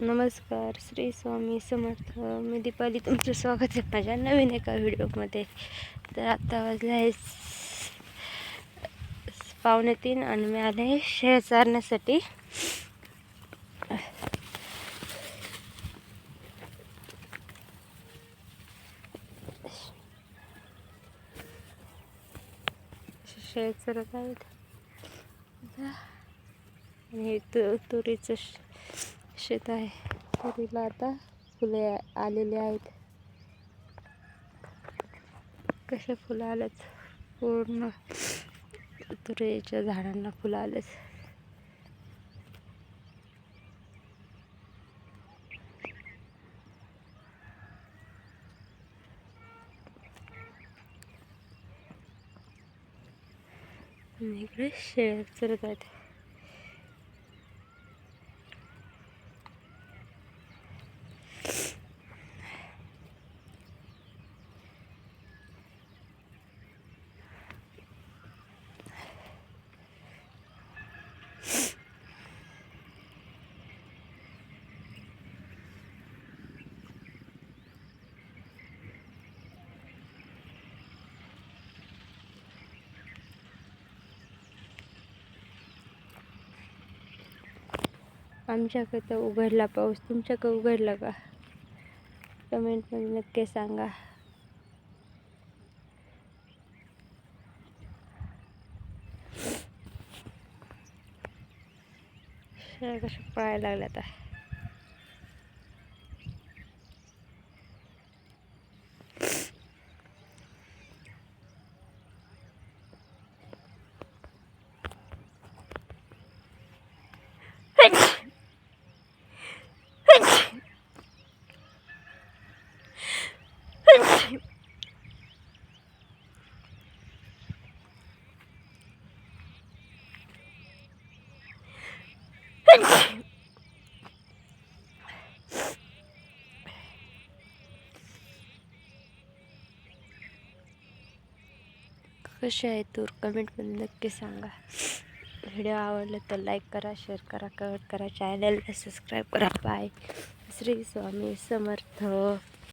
नमस्कार श्री स्वामी समर्थ. मी दीपाली तुमचं स्वागत आहे माझ्या नवीन एका व्हिडिओमध्ये. तर आता वाजला आहे पावणे तीन आणि मी आले शेळ चारण्यासाठी. शेळ चरत आहेत. आणि हे तु तुरीचं शेत आहे. तुरीला आता फुले आलेली आहेत. कसे फुलं आलेच पूर्ण तुरीच्या झाडांना फुलं आलेच इकडे शेळ्या चरत आहेत. आमच्याकडं तर उघडला पाऊस. तुमच्याकडं उघडला का? कमेंटमध्ये नक्की सांगा. कशा पळायला लागल्या आता? कसे आहे तूर कमेंटमध्ये नक्की सांगा। व्हिडिओ आवडला तर लाईक करा शेअर करा कमेंट करा चॅनलला सबस्क्राईब करा बाय श्री स्वामी समर्थ।